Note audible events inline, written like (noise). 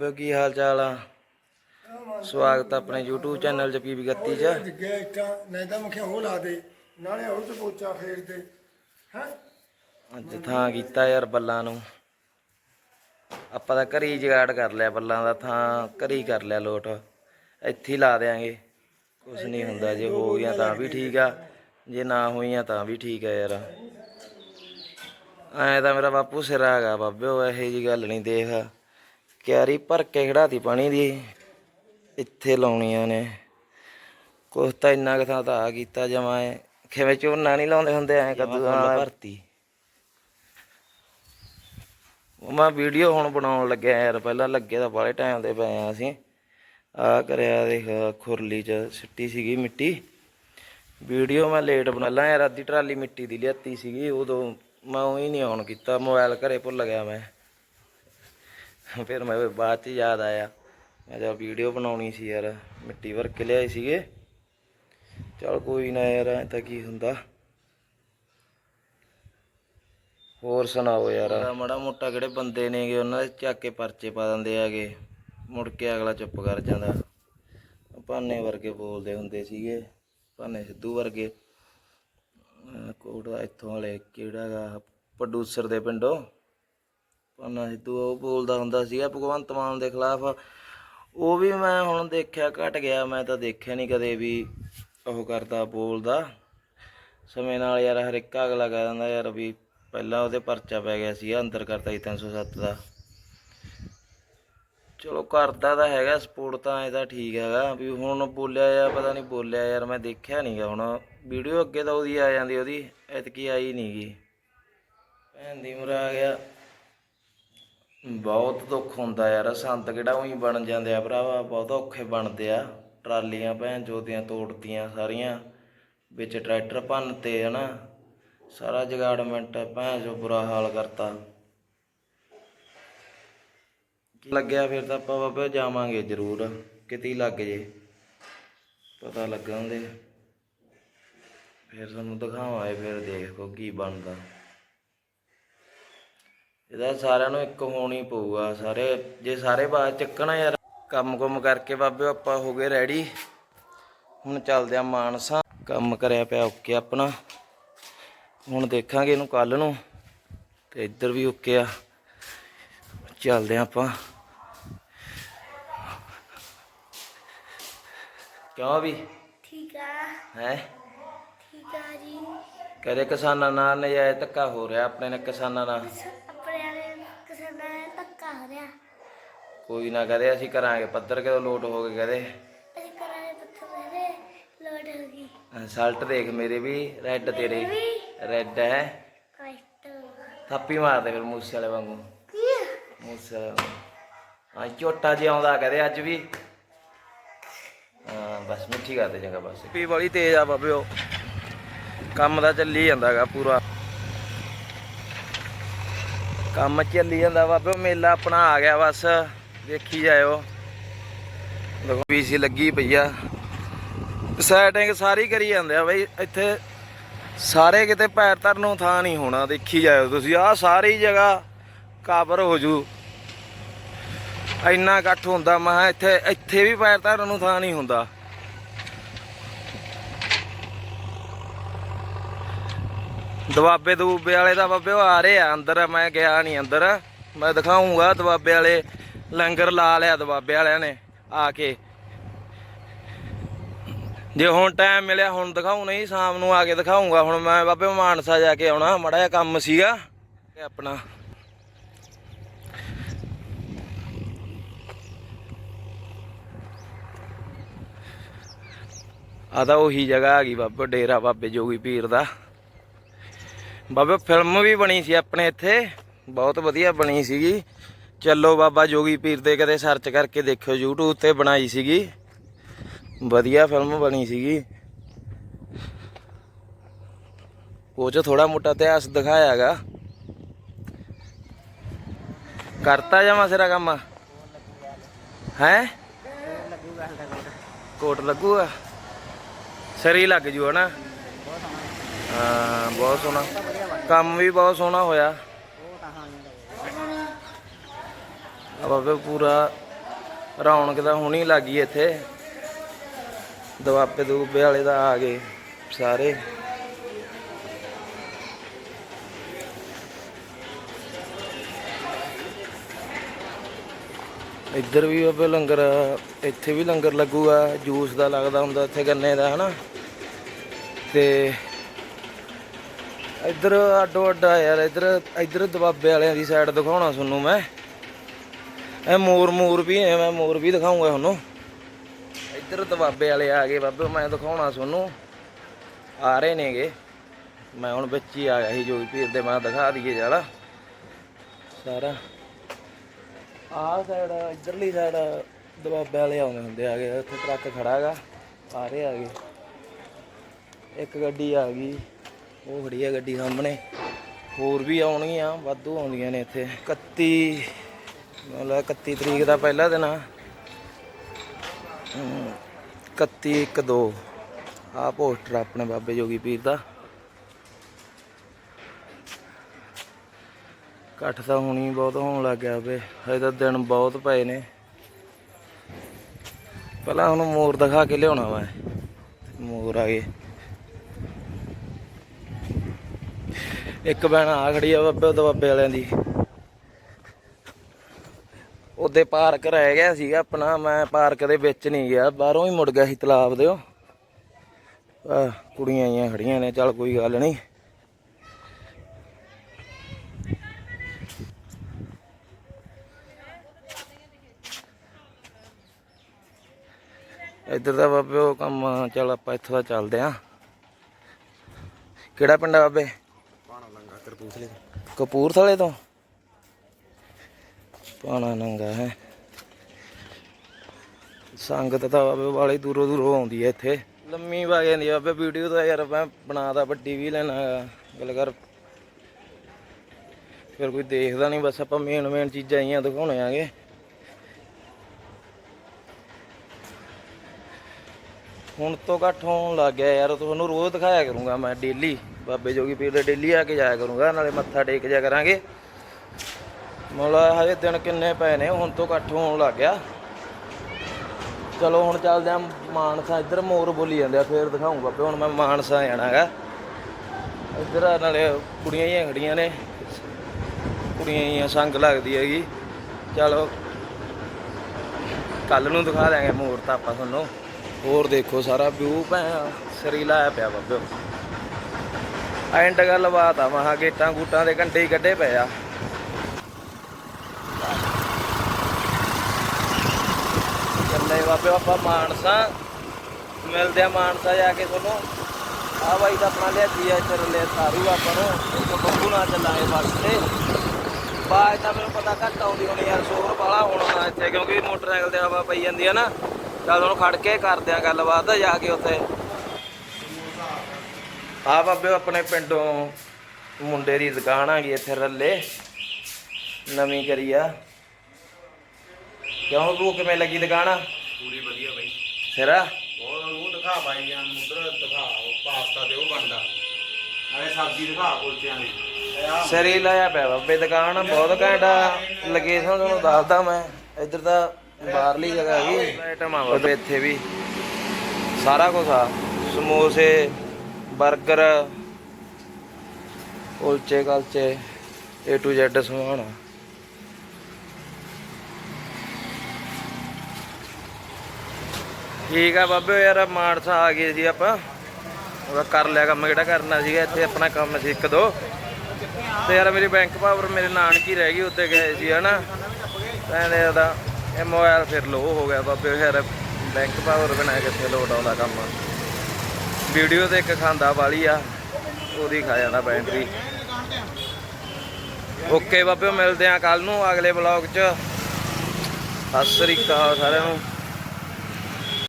ਬਾਬੇ ਕੀ ਹਾਲ ਚਾਲ ਆ? ਸਵਾਗਤ ਆ ਆਪਣੇ YouTube ਚੈਨਲ 'ਚ ਪੀਵੀ 31 'ਚ। ਇੱਟਾਂ ਨਹੀਂ ਤਾਂ ਮੁਖਿਆ ਉਹ ਲਾ ਦੇ ਨਾਲੇ ਉਹ ਤੇ ਪੋਚਾ ਫੇਰ ਦੇ ਹੈ? ਅੱਜ ਥਾਂ ਕੀਤਾ ਯਾਰ ਬੱਲਾਂ ਨੂੰ। ਆਪਾਂ ਤਾਂ ਘਰੀ ਜਗਾੜ ਕਰ ਲਿਆ ਬੱਲਾਂ ਦਾ ਥਾਂ ਘਰੀ ਕਰ ਲਿਆ ਲੋਟ। ਇੱਥੇ ਹੀ ਲਾ ਦੇਾਂਗੇ ਕੁਝ ਨਹੀਂ ਹੁੰਦਾ ਜੇ ਹੋ ਗਿਆ ਤਾਂ ਵੀ ਠੀਕ ਆ ਜੇ ਨਾ ਹੋਈਆਂ ਤਾਂ ਵੀ ਠੀਕ ਆ ਯਾਰ। ਐ ਤਾਂ ਮੇਰਾ ਬਾਪੂ ਸਿਰਾ ਹੈਗਾ ਬਾਬੇ ਉਹ ਇਹੋ ਜੀ ਗੱਲ ਨਹੀਂ ਦੇਖ। ਕਿਆਰੀ ਭਰ ਕੇ ਖੜਾਤੀ ਪਾਣੀ ਦੀ। ਇੱਥੇ ਲਾਉਣੀਆਂ ਨੇ। ਕੁਛ ਤਾਂ ਇੰਨਾ ਕੁ ਥਾਂ ਤਾਂ ਆ ਕੀਤਾ ਜਮਾ ਐ। ਕਿਵੇਂ ਝੋਨਾ ਨਹੀਂ ਲਾਉਂਦੇ ਹੁੰਦੇ ਐ ਕੱਦੂਆਂ ਭਰਤੀ। ਉਹ ਮੈਂ ਵੀਡੀਓ ਹੁਣ ਬਣਾਉਣ ਲੱਗਿਆ ਯਾਰ ਪਹਿਲਾਂ ਲੱਗੇ ਤਾਂ ਬਾਲੇ ਟਾਈਮ ਦੇ ਪਏ ਆ ਅਸੀਂ। ਆ ਕਰਿਆ ਦੇਖ ਖੁਰਲੀ ਚ ਸਿੱਟੀ ਸੀਗੀ ਮਿੱਟੀ। ਵੀਡੀਓ ਮੈਂ ਲੇਟ ਬਣਾ ਲਾਂ ਯਾਰ ਅੱਧੀ ਟਰਾਲੀ ਮਿੱਟੀ ਦੀ ਲਿਆਤੀ ਸੀਗੀ ਉਦੋਂ ਮੈਂ ਉਹੀ ਨਹੀਂ ਆਨ ਕੀਤਾ ਮੋਬਾਈਲ ਘਰੇ ਭੁੱਲ ਗਿਆ ਮੈਂ। (laughs) ਫਿਰ ਮੈਂ ਬਾਅਦ ਚ ਯਾਦ ਆਇਆ। ਮੈਂ ਜਦ ਵੀਡੀਓ ਬਣਾਉਣੀ ਸੀ ਯਾਰ, ਮਿੱਟੀ ਭਰ ਕੇ ਲਿਆਏ ਸੀਗੇ। ਚਲ ਕੋਈ ਨਾ ਯਾਰ, ਐ ਤਾਂ ਕੀ ਹੁੰਦਾ। ਹੋਰ ਸੁਣਾਓ ਯਾਰ। ਮਾੜਾ ਮੋਟਾ ਕਿਹੜੇ ਬੰਦੇ ਨੇਗੇ, ਉਹਨਾਂ ਦੇ ਚੱਕ ਕੇ ਪਰਚੇ ਪਾ ਦਿੰਦੇ ਆਗੇ ਮੁੜ ਕੇ ਅਗਲਾ ਚੁੱਪ ਕਰ ਜਾਂਦਾ। ਭਾਨੇ ਵਰਗੇ ਬੋਲਦੇ ਹੁੰਦੇ ਸੀਗੇ, ਭਾਨੇ ਸਿੱਧੂ ਵਰਗੇ। ਅਹ ਇੱਥੋਂ ਵਾਲੇ, ਕਿਹੜਾ ਗਾ ਪ੍ਰੋਡਿਊਸਰ ਦੇ ਪਿੰਡੋਂ। ਭਾਨਾ ਸਿੱਧੂ ਉਹ ਬੋਲਦਾ ਹੁੰਦਾ ਸੀਗਾ, ਭਗਵੰਤ ਮਾਨ ਦੇ ਖਿਲਾਫ। ਉਹ ਵੀ ਮੈਂ ਹੁਣ ਦੇਖਿਆ ਘਟ ਗਿਆ, ਮੈਂ ਤਾਂ ਦੇਖਿਆ ਨਹੀਂ ਕਦੇ ਵੀ ਉਹ ਕਰਦਾ, ਬੋਲਦਾ। ਸਮੇਂ ਨਾਲ ਯਾਰ ਹਰ ਇੱਕ ਅਗਲਾ ਕਹਿ ਦਿੰਦਾ ਯਾਰ ਵੀ ਪਹਿਲਾਂ ਉਹਦੇ ਪਰਚਾ ਪੈ ਗਿਆ ਸੀ ਅੰਦਰ ਕਰਤਾ ਸੀ 307 ਦਾ। ਚਲੋ ਕਰਦਾ ਤਾਂ ਹੈਗਾ, ਸਪੋਰਟ ਤਾਂ ਇਹਦਾ ਠੀਕ ਹੈਗਾ, ਵੀ ਹੁਣ ਬੋਲਿਆ ਜਾਂ ਪਤਾ ਨਹੀਂ ਬੋਲਿਆ ਯਾਰ, ਮੈਂ ਦੇਖਿਆ ਨਹੀਂਗਾ ਹੁਣ। ਵੀਡੀਓ ਅੱਗੇ ਤਾਂ ਉਹਦੀ ਆ ਜਾਂਦੀ, ਉਹਦੀ ਐਤਕੀ ਆਈ ਨਹੀਂਗੀ ਭੈਣ ਦੀ ਮਰਾ ਗਿਆ। ਬਹੁਤ ਦੁੱਖ ਹੁੰਦਾ ਯਾਰ, ਸੰਤ ਕਿਹੜਾ ਉਹੀ ਬਣ ਜਾਂਦੇ ਆ ਭਰਾਵਾ, ਬਹੁਤ ਔਖੇ ਬਣਦੇ ਆ। ਟਰਾਲੀਆਂ ਭੈਣ ਜੋਦੀਆਂ ਤੋੜਤੀਆਂ ਸਾਰੀਆਂ, ਵਿੱਚ ਟਰੈਕਟਰ ਭੰਨ ਤੇ ਹਨਾ, ਸਾਰਾ ਜਗਾੜਮੈਂਟ ਭੈਣ ਜੋ ਬੁਰਾ ਹਾਲ ਕਰਤਾ। ਲੱਗਿਆ ਫਿਰ ਤਾਂ ਆਪਾਂ ਬਾਬਾ ਜਾਵਾਂਗੇ ਜ਼ਰੂਰ, ਕਿਤੇ ਲੱਗ ਜੇ, ਪਤਾ ਲੱਗਾਂਦੇ ਫਿਰ ਤੁਹਾਨੂੰ ਦਿਖਾਵਾਂਗੇ ਫਿਰ ਦੇਖੋ ਕੀ ਬਣਦਾ। ਇਹਦਾ ਸਾਰਿਆਂ ਨੂੰ ਇੱਕ ਹੋਣੀ ਪਊਗਾ। ਸਾਰੇ ਜੇ ਸਾਰੇ ਬਾਅਦ ਚੱਕਣਾ ਯਾਰ ਕੰਮ ਕੁਮ ਕਰਕੇ ਬਾਬੇ ਆਪਾਂ ਹੋ ਗਏ ਰੈਡੀ ਹੁਣ ਚੱਲਦੇ ਆ ਮਾਨਸਾ। ਕੰਮ ਕਰਿਆ ਪਿਆ ਓਕੇ ਆਪਣਾ। ਹੁਣ ਦੇਖਾਂਗੇ ਇਹਨੂੰ ਕੱਲ ਨੂੰ। ਤੇ ਇੱਧਰ ਵੀ ਓਕੇ ਆ। ਚੱਲਦੇ ਆ ਆਪਾਂ। ਕਿਉਂ ਵੀ? ਠੀਕ ਆ। ਹੈ? ਠੀਕ ਆ ਜੀ। ਕਦੇ ਕਿਸਾਨਾਂ ਨਾਲ ਨਜਾਇਜ਼ ਧੱਕਾ ਹੋ ਰਿਹਾ ਆਪਣੇ ਨਾਲ ਕਿਸਾਨਾਂ ਨਾਲ। ਕੋਈ ਨਾ ਕਹਦੇ ਅਸੀਂ ਕਰਾਂਗੇ ਪੱਧਰ ਕਿਦੋਂ ਲੋਟ ਹੋ ਗਏ ਕਹਦੇ। ਅਸੀਂ ਕਰਾਂਗੇ ਪੱਥਰ ਮੇਰੇ ਲੋਡ ਹੋ ਗਈ। ਸਲਟ ਦੇਖ ਮੇਰੇ ਵੀ ਰੈੱਡ ਤੇਰੇ। ਰੈੱਡ ਹੈ। ਥਾਪੀ ਮਾਰਦੇ ਫਿਰ ਮੂਸੇ ਵਾਲੇ ਵਾਂਗੂ। ਕੀ ਮੂਸੇ ਵਾਲੇ ਹਾਂ ਝੋਟਾ ਜਿਹਾ ਆਉਂਦਾ ਕਹਦੇ ਅੱਜ ਵੀ। ਹਾਂ ਬਸ ਮਿੱਠੀ ਕਰਦੇ ਚੰਗਾ ਬਸ। ਪੀ ਬੜੀ ਤੇਜ਼ ਆ ਬਾਬੇ ਉਹ। ਕੰਮ ਦਾ ਚੱਲੀ ਜਾਂਦਾਗਾ ਪੂਰਾ। ਕੰਮ ਚੱਲੀ ਜਾਂਦਾ ਬਾਬੇ ਮੇਲਾ ਆਪਣਾ ਆ ਗਿਆ ਬਸ। ਦੇਖੀ ਜਾਇਓ। ਦੇਖੋ ਪੀਸੀ ਲੱਗੀ ਪਈ ਆ। ਸੈਟਿੰਗ ਸਾਰੀ ਕਰੀ ਜਾਂਦੇ ਆ ਬਈ, ਇੱਥੇ ਸਾਰੇ ਕਿਤੇ ਪੈਰ ਧਰਨ ਨੂੰ ਥਾਂ ਨਹੀਂ ਹੋਣਾ, ਦੇਖੀ ਜਾਇਓ ਤੁਸੀਂ। ਆਹ ਸਾਰੀ ਜਗ੍ਹਾ ਕਵਰ ਹੋ ਜੂ। ਇੰਨਾ ਇਕੱਠ ਹੁੰਦਾ, ਮੈਂ ਕਿਹਾ ਇੱਥੇ ਇੱਥੇ ਵੀ ਪੈਰ ਧਰਨ ਨੂੰ ਥਾਂ ਨਹੀਂ ਹੁੰਦਾ। ਦਵਾਬੇ ਦਵੂਬੇ ਵਾਲੇ ਦਾ ਬਾਬੇ ਉਹ ਆ ਰਹੇ ਆ, ਅੰਦਰ ਮੈਂ ਗਿਆ ਨਹੀਂ ਅੰਦਰ। ਮੈਂ ਦਿਖਾਉਂਗਾ ਦਵਾਬੇ ਵਾਲੇ ਲੰਗਰ ਲਾ ਲਿਆ ਦਵਾਬੇ ਵਾਲਿਆਂ ਨੇ ਆ ਕੇ। ਜੇ ਹੁਣ ਟਾਈਮ ਮਿਲਿਆ, ਹੁਣ ਦਿਖਾਉ ਨਹੀਂ, ਸ਼ਾਮ ਨੂੰ ਆ ਕੇ ਦਿਖਾਉਂਗਾ ਹੁਣ ਮੈਂ ਬਾਬੇ ਮਾਨਸਾ ਜਾ ਕੇ ਆਉਣਾ, ਮੜਾ ਜਿਹਾ ਕੰਮ ਸੀਗਾ। ਆਪਣਾ ਆ ਤਾਂ ਉਹੀ ਜਗ੍ਹਾ ਆ ਗਈ ਬਾਬੇ, ਡੇਰਾ ਬਾਬੇ ਜੋਗੀ ਪੀਰ ਦਾ। ਬਾਬੇ ਫਿਲਮ ਵੀ ਬਣੀ ਸੀ ਆਪਣੇ ਇੱਥੇ, ਬਹੁਤ ਵਧੀਆ ਬਣੀ ਸੀਗੀ। ਚੱਲੋ ਬਾਬਾ ਜੋਗੀ ਪੀਰ ਦੇ ਕਦੇ ਸਰਚ ਕਰਕੇ ਦੇਖਿਓ YouTube ਤੇ ਬਣਾਈ ਸੀਗੀ। ਵਧੀਆ ਫਿਲਮ ਬਣੀ ਸੀਗੀ। ਉਹ ਚ ਥੋੜਾ ਮੋਟਾ ਇਤਿਹਾਸ ਦਿਖਾਇਆਗਾ। ਕਰਤਾ ਜਮਾ ਸਿਰਾ ਕੰਮ? ਹੈ? ਕੋਟ ਲੱਗੂਗਾ। ਸਰੀ ਲੱਗ ਜੂ ਹਨਾ? ਹਾਂ, ਬਹੁਤ ਸੋਹਣਾ। ਕੰਮ ਵੀ ਬਹੁਤ ਸੋਹਣਾ ਹੋਇਆ ਆ ਬਾਬੇ ਪੂਰਾ ਰੌਣਕ ਤਾਂ ਹੁਣੀ ਲੱਗੀ ਇੱਥੇ। ਦਵਾਪੇ ਦੂਬੇ ਵਾਲੇ ਦਾ ਆ ਗਏ ਸਾਰੇ। ਇੱਧਰ ਵੀ ਬਾਬੇ ਲੰਗਰ, ਇੱਥੇ ਵੀ ਲੰਗਰ ਲੱਗੂਗਾ, ਜੂਸ ਦਾ ਲੱਗਦਾ ਹੁੰਦਾ ਇੱਥੇ ਗੰਨੇ ਦਾ, ਹਨਾ। ਤੇ ਇੱਧਰ ਅੱਡੋ ਅੱਡਾ ਯਾਰ, ਇੱਧਰ ਇੱਧਰ ਦਬਾਬੇ ਵਾਲਿਆਂ ਦੀ ਸਾਈਡ ਦਿਖਾਉਣਾ ਤੁਹਾਨੂੰ ਮੈਂ। ਇਹ ਮੋਰ ਮੋਰ ਵੀ ਹੈ ਮੈਂ ਮੋਰ ਵੀ ਦਿਖਾਉਂਗਾ ਤੁਹਾਨੂੰ। ਇੱਧਰ ਦਬਾਬੇ ਵਾਲੇ ਆ ਗਏ ਬਾਬੇ, ਮੈਂ ਦਿਖਾਉਣਾ ਤੁਹਾਨੂੰ। ਆ ਰਹੇ ਨੇਗੇ। ਮੈਂ ਹੁਣ ਵਿੱਚ ਹੀ ਆ ਗਿਆ ਸੀ ਜੋਗੀ ਪੀਰ ਦੇ, ਮੈਂ ਦਿਖਾ ਦਈਏ ਜਾਲਾ ਸਾਰਾ। ਆਹ ਸਾਈਡ, ਇੱਧਰਲੀ ਸਾਈਡ ਦਬਾਬੇ ਵਾਲੇ ਆਉਂਦੇ ਹੁੰਦੇ ਆ ਗਏ, ਉੱਥੇ ਟਰੱਕ ਖੜਾ ਹੈਗਾ। ਆ ਰਹੇ ਆਗੇ ਇੱਕ ਗੱਡੀ ਆ ਗਈ, ਉਹ ਖੜੀ ਆ ਗੱਡੀ ਸਾਹਮਣੇ। ਹੋਰ ਵੀ ਆਉਣਗੀਆਂ, ਵਾਧੂ ਆਉਂਦੀਆਂ ਨੇ ਇੱਥੇ। 31 ਮਤਲਬ 31 ਤਰੀਕ ਦਾ ਪਹਿਲਾ ਦਿਨ ਆ। ਹਮ, 31 1 2 ਆ ਪੋਸਟਰ ਆਪਣੇ ਬਾਬੇ ਜੋਗੀ ਪੀਰ ਦਾ। ਇਕੱਠ ਤਾਂ ਹੁਣੀ ਬਹੁਤ ਹੋਣ ਲੱਗ ਗਿਆ ਵੇ ਹਜੇ ਤਾਂ ਦਿਨ ਬਹੁਤ ਪਏ ਨੇ। ਪਹਿਲਾਂ ਹੁਣ ਮੋਰ ਦਿਖਾ ਕੇ ਲਿਆਉਣਾ ਵਾ ਮੋਰ ਆ ਗਏ। ਇੱਕ ਬੈਣ ਆ ਖੜੀ ਆ ਬਾਬੇ ਉਹਦੇ ਬੱਬੇ ਵਾਲਿਆਂ ਦੀ। ਉਹਦੇ ਪਾਰਕ ਰਹਿ ਗਿਆ ਸੀਗਾ ਆਪਣਾ ਮੈਂ ਪਾਰਕ ਦੇ ਵਿੱਚ ਨਹੀਂ ਗਿਆ ਬਾਹਰੋਂ ਹੀ ਮੁੜ ਗਿਆ ਸੀ ਤਲਾਬ ਦੇ ਆ ਕੁੜੀਆਂ ਆਈਆਂ ਖੜੀਆਂ ਨੇ ਚੱਲ ਕੋਈ ਗੱਲ ਨਹੀਂ। ਇੱਧਰ ਦਾ ਬਾਬੇ ਉਹ ਕੰਮ ਚੱਲ ਆਪਾਂ ਇੱਥੋਂ ਦਾ ਚੱਲਦੇ ਆਂ। ਕਿਹੜਾ ਪਿੰਡ ਆ ਬਾਬੇ? ਪਾਣਾ ਲੰਗਾ ਕਰਪੂਥਲੇ ਕਪੂਰਥਲੇ ਤੋਂ? ਪਾਣਾ ਨੰਗਾ ਹੈ। ਸੰਗਤ ਤਾਂ ਬਾਬੇ ਵਾਲੀ ਦੂਰੋਂ ਦੂਰੋਂ ਆਉਂਦੀ ਹੈ ਇੱਥੇ। ਲੰਮੀ ਵਾ ਜਾਂਦੀ ਆ ਬਾਬੇ, ਵੀਡੀਓ ਤਾਂ ਯਾਰ ਮੈਂ ਬਣਾਦਾ ਵੱਡੀ ਵੀ ਲੈਣਾ ਗੱਲ ਕਰ। ਫਿਰ ਕੋਈ ਦੇਖਦਾ ਨਹੀਂ, ਬਸ ਆਪਾਂ ਮੇਨ ਮੇਨ ਚੀਜ਼ਾਂ ਆਈਆਂ ਦਿਖਾਉਣੇ ਆਗੇ। ਹੁਣ ਤੋਂ ਘੱਟ ਹੋਣ ਲੱਗ ਗਿਆ ਯਾਰ, ਤੁਹਾਨੂੰ ਰੋਜ਼ ਦਿਖਾਇਆ ਕਰੂੰਗਾ ਮੈਂ ਡੇਲੀ ਬਾਬੇ ਜੋਗੀ ਪੀਰ ਦੇ ਡੇਲੀ ਆ ਕੇ ਜਾਇਆ ਕਰੂੰਗਾ, ਨਾਲੇ ਮੱਥਾ ਟੇਕ ਜਾ ਕਰਾਂਗੇ। ਮਤਲਬ ਹਜੇ ਦਿਨ ਕਿੰਨੇ ਪਏ ਨੇ, ਹੁਣ ਤੋਂ ਇਕੱਠ ਹੋਣ ਲੱਗ ਗਿਆ। ਚਲੋ ਹੁਣ ਚੱਲਦੇ ਆ ਮਾਨਸਾ, ਇੱਧਰ ਮੋਰ ਬੋਲੀ ਜਾਂਦੇ ਆ, ਫੇਰ ਦਿਖਾਉਂਗਾ ਬਾਬੇ, ਹੁਣ ਮੈਂ ਮਾਨਸਾ ਜਾਣਾਗਾ ਇੱਧਰ ਨਾਲੇ ਕੁੜੀਆਂ ਹੀ ਖੜੀਆਂ ਨੇ, ਕੁੜੀਆਂ ਹੀ ਸੰਗ ਲੱਗਦੀ ਹੈਗੀ। ਚਲੋ ਕੱਲ ਨੂੰ ਦਿਖਾ ਦਾਂਗੇ ਮੋਰ ਤਾਂ ਆਪਾਂ ਤੁਹਾਨੂੰ। ਹੋਰ ਦੇਖੋ ਸਾਰਾ ਵਿਊ ਭੈ ਸਰੀ ਲਾਇਆ ਪਿਆ ਬਾਬੇ। ਐਂਡ ਗੱਲਬਾਤ ਆ, ਮਹਾ ਗੇਟਾਂ ਗੂਟਾਂ ਦੇ ਘੰਟੇ ਹੀ ਕੱਢੇ ਪਏ ਆ। ਬਾਬੇ ਬਾਬਿਓ ਆਪਾਂ ਮਾਨਸਾ। ਮਿਲਦੇ ਆ ਮਾਨਸਾ ਜਾ ਕੇ ਤੁਹਾਨੂੰ। ਆ ਬਾਈ ਦਾ ਆਪਣਾ ਲਿਆਦੀ ਆ ਇੱਧਰ ਲੈ ਸਾਰੂ ਆਪਾਂ ਨੂੰ ਇੱਕ ਬੱਬੂ ਨਾਲ ਚੱਲਾਂਗੇ ਬੱਸ ਤੇ। ਬਾਅਦ ਤਾਂ ਮੈਨੂੰ ਪਤਾ ਘੱਟ ਆਉਂਦੀ ਹੋਣੀ ਯਾਰ, ਸ਼ੋਰ ਵਾਲਾ ਹੋਣਾ ਇੱਥੇ, ਕਿਉਂਕਿ ਮੋਟਰਸਾਈਕਲ ਤੇ ਹਵਾ ਪਈ ਜਾਂਦੀ ਆ ਨਾ। ਚੱਲ ਹੁਣ ਖੜ ਕੇ ਕਰਦੇ ਆ ਗੱਲਬਾਤ ਜਾ ਕੇ ਉੱਥੇ। ਆ ਬਾਬੇ ਆਪਣੇ ਪਿੰਡੋਂ ਮੁੰਡੇ ਦੀ ਦੁਕਾਨ ਆ ਗਈ ਇੱਥੇ ਰੱਲੇ। ਨਵੀਂ ਕਰੀ ਆ। ਕਿਉਂ, ਤੂੰ ਕਿਵੇਂ ਲੱਗੀ ਦੁਕਾਨ? ਪੂਰੀ ਵਧੀਆ ਬਾਈ। ਸਿਰਾ ਉਹ ਉਹ ਦਿਖਾ ਬਾਈ ਜਾਂ ਮੁੱਦਰ ਦਿਖਾ ਉਹ ਪਾਸਤਾ ਤੇ ਉਹ ਬਣਦਾ। ਅਰੇ ਸਬਜ਼ੀ ਦਿਖਾ ਕੁਲਚਿਆਂ ਦੀ। ਸਰੀ ਲਾਇਆ ਪਿਆ ਬਾਬੇ ਦੁਕਾਨ ਬਹੁਤ ਘੈਂਟ ਆ। ਲੋਕੇਸ਼ਨ ਤੁਹਾਨੂੰ ਦੱਸਦਾ ਮੈਂ। ਇੱਧਰ ਤਾਂ ਬਾਹਰਲੀ ਜਗ੍ਹਾ ਹੈਗੀ। ਆਈਟਮ ਆ ਬਾਬੇ ਇੱਥੇ ਵੀ। ਸਾਰਾ ਕੁਝ ਆ। ਸਮੋਸੇ 버ਗਰ ਕੁਲਚੇ ਕਲਚੇ A to Z ਸਮਾਨ ਆ। ਠੀਕ ਆ ਬਾਬੇ, ਯਾਰ ਮਾਨਸਾ ਆ ਗਏ ਸੀ ਆਪਾਂ। ਉਹਦਾ ਕਰ ਲਿਆ ਕੰਮ ਜਿਹੜਾ ਕਰਨਾ ਸੀਗਾ, ਇੱਥੇ ਆਪਣਾ ਕੰਮ ਸੀ ਇੱਕ ਦੋ। ਤੇ ਯਾਰ ਮੇਰੀ ਬੈਂਕ ਪਾਵਰ ਮੇਰੇ ਨਾਨਕੀ ਰਹਿ ਗਈ ਉੱਤੇ ਗਏ ਸੀ, ਹਨਾ। ਕਹਿੰਦੇ ਉਹਦਾ ਇਹ ਮੋਬਾਈਲ ਫਿਰ ਲੋ ਹੋ ਗਿਆ ਬਾਬੇ, ਯਾਰ ਬੈਂਕ ਪਾਵਰ ਬਣਾ ਕਿੱਥੇ ਲੋਡ ਆਉਂਦਾ ਕੰਮ। ਵੀਡੀਓ ਤੇ ਇੱਕ ਖਾਂਦਾ ਵਾਲੀ ਆ, ਉਹਦੀ ਖਾ ਜਾਂਦਾ ਬੈਟਰੀ ਓਕੇ ਬਾਬੇ, ਮਿਲਦੇ ਆ ਕੱਲ ਨੂੰ ਅਗਲੇ ਵਲੌਗ 'ਚ। ਸਤਿ ਸ੍ਰੀ ਅਕਾਲ ਸਾਰਿਆਂ ਨੂੰ।